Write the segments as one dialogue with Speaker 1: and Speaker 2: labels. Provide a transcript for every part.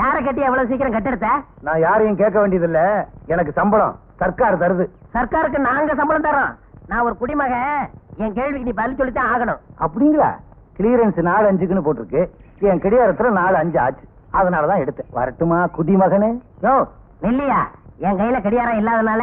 Speaker 1: யார கட்டி எவ்வளவு சீக்கிரம் கட்டெடுத்த?
Speaker 2: நான் யாரையும் கேட்க வேண்டியதில்ல. எனக்கு சம்பளம் சர்க்கார் தருது.
Speaker 1: சர்க்காருக்கு நாங்க சம்பளம் தரோம் நான் ஒரு குடிமகன் என் கேள்விக்கு நீ பதில் சொல்லித்தான் ஆகணும்.
Speaker 2: அப்படிங்களா? கிளியரன்ஸ் நாலு அஞ்சுக்குன்னு போட்டிருக்கு. என் கிடையாரத்துல நாலு அஞ்சு ஆச்சு. அதனாலதான் எடுத்தேன். வரட்டுமா குடிமகனே?
Speaker 1: யோ நெல்லியா என் கையில கடியாரம் இல்லாதனால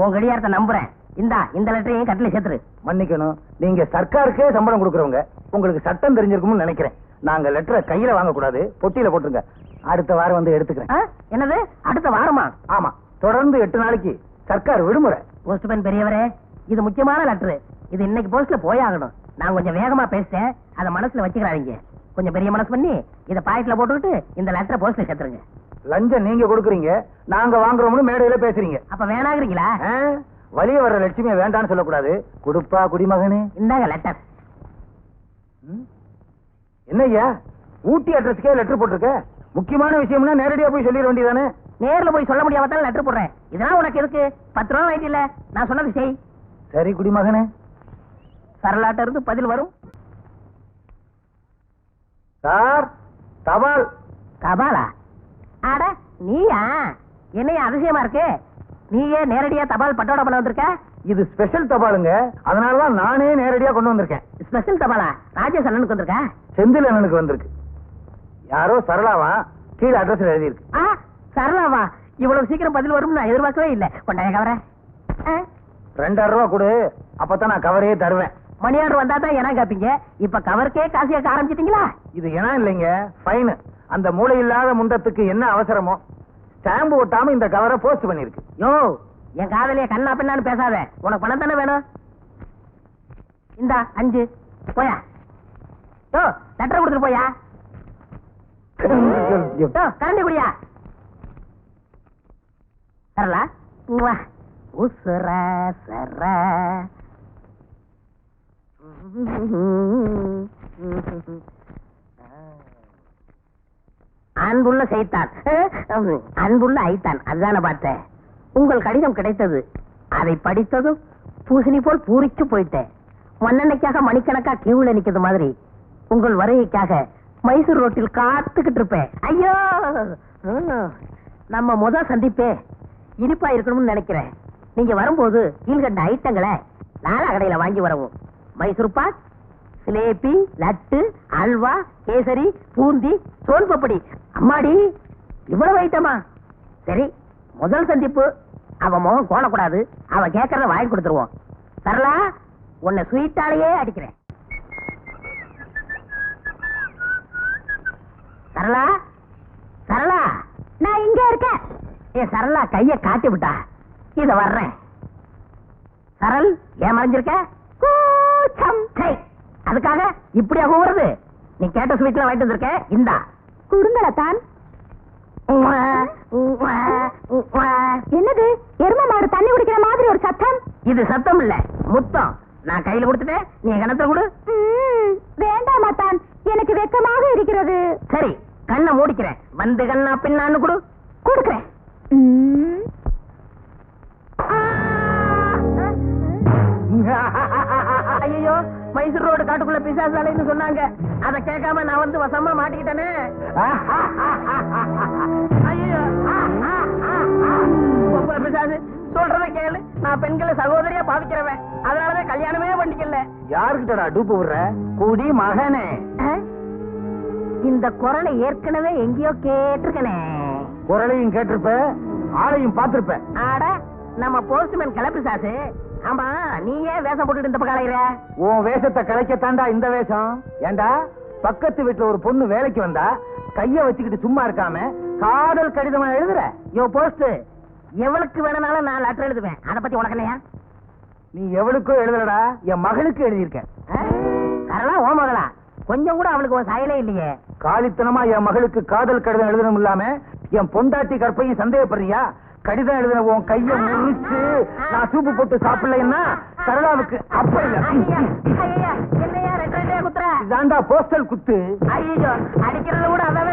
Speaker 1: உன் கடியாரத்தை நம்புறேன். இந்தா இந்த லெட்டரையும் கட்டில சேர்த்துரு
Speaker 2: மன்னிக்கணும். நீங்க சர்க்காருக்கே சம்பளம் கொடுக்கறவங்க உங்களுக்கு சட்டம் தெரிஞ்சிருக்கும்னு நினைக்கிறேன். நாங்க லெட்டரை கையில வாங்க கூடாது பொட்டியில போட்டுருங்க. அடுத்த வாரம் வந்து எடுத்துக்கிறேன்?
Speaker 1: என்னது? அடுத்த வாரமா?
Speaker 2: ஆமா. தொடர்ந்து எட்டு நாளைக்கு சர்க்கார் விடுமுறை.
Speaker 1: போஸ்ட்மேன் பெரியவரே இது முக்கியமான லெட்டர் இது இன்னைக்கு போஸ்ட்ல போயாகணும். நான் கொஞ்சம் வேகமா பேசிட்டேன். அதை மனசுல வச்சுக்கிறாதீங்க. கொஞ்சம் பெரிய மனசு பண்ணி இதை பாக்கெட்ல போட்டுக்கிட்டு இந்த லெட்டரை போஸ்ட்ல சேர்த்துருங்க.
Speaker 2: லஞ்சம் நீங்க கொடுக்குறீங்க நாங்க வாங்குறோம்னு மேடையில பேசுறீங்க.
Speaker 1: அப்ப வேணாங்கிறீங்களா?
Speaker 2: ஆ? வலிய வர்ற லட்சுமியை வேண்டான்னு சொல்லக்கூடாது. கொடுப்பா குடிமகனே.
Speaker 1: இந்தாங்க லெட்டர்?
Speaker 2: என்னய்யா? ஊட்டி அட்ரஸ்க்கே லெட்டர் போட்டிருக்க? முக்கியமான விஷயம்னா நேரடியா போய் சொல்லிட வேண்டியதானே
Speaker 1: நேர்ல போய் சொல்ல முடியாம லெட்டர் போடுறேன். இதெல்லாம் உனக்கு எதுக்கு? பத்து ரூபா வாங்கிட்டு இல்ல. நான் சொன்னது செய்.
Speaker 2: சரி குடிமகனே
Speaker 1: சரலாட்ட இருந்து பதில் வரும்.
Speaker 2: சார் தபால்.
Speaker 1: தபாலா? அட நீயா? என்னைய அதிசயமா இருக்கு? நீயே நேரடியா தபால் பட்டோட பண்ண வந்திருக்க?
Speaker 2: இது ஸ்பெஷல் தபாலுங்க. அதனாலதான் நானே நேரடியா கொண்டு வந்திருக்கேன்.
Speaker 1: ஸ்பெஷல் தபாலா? ராஜேஷ் அண்ணனுக்கு வந்திருக்க?
Speaker 2: செந்தில் அண்ணனுக்கு வந்திருக்கு. யாரோ சரளாவா? கீழே அட்ரஸ்ல எழுதியிருக்கு.
Speaker 1: ஆ சரளாவா? இவ்வளவு சீக்கிரம் பதில் வரும்னு நான் எதிர்பார்க்கவே இல்ல. கொண்டாய கவர?
Speaker 2: ரெண்டாயிரம் ரூபா கொடு. அப்பதான் நான் கவரையே தருவேன்.
Speaker 1: மணியார் வந்தா தான் என்ன கேப்பீங்க? இப்ப கவருக்கே காசு கேட்க ஆரம்பிச்சிட்டீங்களா?
Speaker 2: இது ஏன்னா இல்லைங்க? ஃபைன் அந்த மூளை இல்லாத முண்டத்துக்கு என்ன அவசரமோ? ஸ்டாம்பு ஒட்டாம இந்த கவரை போஸ்ட் பண்ணிருக்கு
Speaker 1: யோ என் காதலிய கண்ணா பின்னான்னு பேசாத. உனக்கு பணம் தானே வேணும்? இந்தா அஞ்சு. போயா. யோ லெட்டர் கொடுத்துட்டு போயா. கரண்டி குடியா. உசுர சர அன்புள்ள செய்தான் அன்புள்ள ஐத்தான். அதுதான பார்த்தேன். உங்கள் கடிதம் கிடைத்தது. அதை படித்ததும் பூசணி போல் பூரிச்சு போயிட்டேன். மண்ணெண்ணைக்காக மணிக்கணக்கா கியூல நிக்கிறது மாதிரி. உங்கள் வருகைக்காக மைசூர் ரோட்டில் காத்துக்கிட்டு இருப்பேன். ஐயோ! நம்ம முத சந்திப்பே. இனிப்பா இருக்கணும்னு நினைக்கிறேன். நீங்க வரும்போது கீழ்கண்ட ஐட்டங்களை நாலா கடையில வாங்கி வரவும். மைசூர் பாக் சிலேபி லட்டு அல்வா கேசரி பூந்தி சோன் பப்படி அம்மாடி இவ்வளவு ஐட்டமா? சரி முதல் சந்திப்பு. அவன் முகம் கோணக்கூடாது. அவன் கேட்கறத வாங்கி கொடுத்துருவோம். சரளா உன்னை ஸ்வீட்டாலேயே அடிக்கிறேன். சரளா? சரளா? நான் இங்க இருக்கேன். ஏ சரளா கைய காட்டி விட்டா. இத வர்றேன். சரள் ஏன் மறைஞ்சிருக்க கூச்சம். கை அதுக்காக இப்படியா கூவுறது நீ கேட்ட ஸ்வீட்ல வாங்கிட்டு வந்திருக்க. இந்தா.
Speaker 3: குடுங்கலத்தான் என்னது? எரும மாடு தண்ணி குடிக்கிற மாதிரி ஒரு சத்தம்?
Speaker 1: இது சத்தம் இல்ல. முத்தம். நான் கையில கொடுத்துட்டேன். நீ கணத்துல கொடு.
Speaker 3: வேண்டாம் அத்தான். எனக்கு வெக்கமாக இருக்கிறது.
Speaker 1: சரி. கண்ணை மூடிக்கிறேன். வந்து கண்ணா பின்னான்னு கொடு.
Speaker 3: கொடுக்கிறேன்.
Speaker 1: ஐயோ மைசூர் ரோடு காட்டுக்குள்ள பிசா சாலைன்னு சொன்னாங்க. அத கேட்காம நான் வந்து வசமா மாட்டிக்கிட்டேனே. ஐயோ பிசாசு சொல்றத கேளு. நான் பெண்களை சகோதரியா பாவிக்கிறவன். அதனாலதான் கல்யாணமே பண்ணிக்கல.
Speaker 2: யாருக்கிட்டடா டூப்பு விடுற? குடி மகனே.
Speaker 1: இந்த குரலை ஏற்கனவே எங்கேயோ கேட்டிருக்கனே.
Speaker 2: குரலையும் கேட்டிருப்ப ஆளையும் பார்த்திருப்ப.
Speaker 1: ஆட நம்ம போஸ்ட்மேன் கிளப்பி சாசு. ஆமா நீ ஏன் வேஷம் போட்டுட்டு இந்த பக்கம்
Speaker 2: உன் வேஷத்தை கலைக்கத்தாண்டா இந்த வேஷம். ஏண்டா பக்கத்து வீட்டுல ஒரு பொண்ணு வேலைக்கு வந்தா கைய வச்சுக்கிட்டு சும்மா இருக்காம காதல் கடிதமா எழுதுற?
Speaker 1: யோ போஸ்ட். எவளுக்கு வேணும்னாலும் நான் லெட்டர் எழுதுவேன். அத பத்தி உனக்கு
Speaker 2: நீ எவளுக்கோ எழுதலடா என் மகளுக்கு எழுதியிருக்க.
Speaker 1: அதெல்லாம் ஓ மகளா? கொஞ்சம் கூட அவளுக்கு ஒரு சாயலே இல்லையே.
Speaker 2: காலித்தனமா என் மகளுக்கு காதல் கடிதம் எழுதணும் இல்லாம என் பொண்டாட்டி கற்பையும் சந்தேகப்படுறியா? கடிதம் எழுதின உன் கைய முறிச்சு நான் சூப்பு போட்டு சாப்பிடலைன்னா சரளாவுக்கு அப்ப இல்ல. போஸ்டல் குத்து.
Speaker 1: ஐயோ அடிக்கிறது கூட அதாவே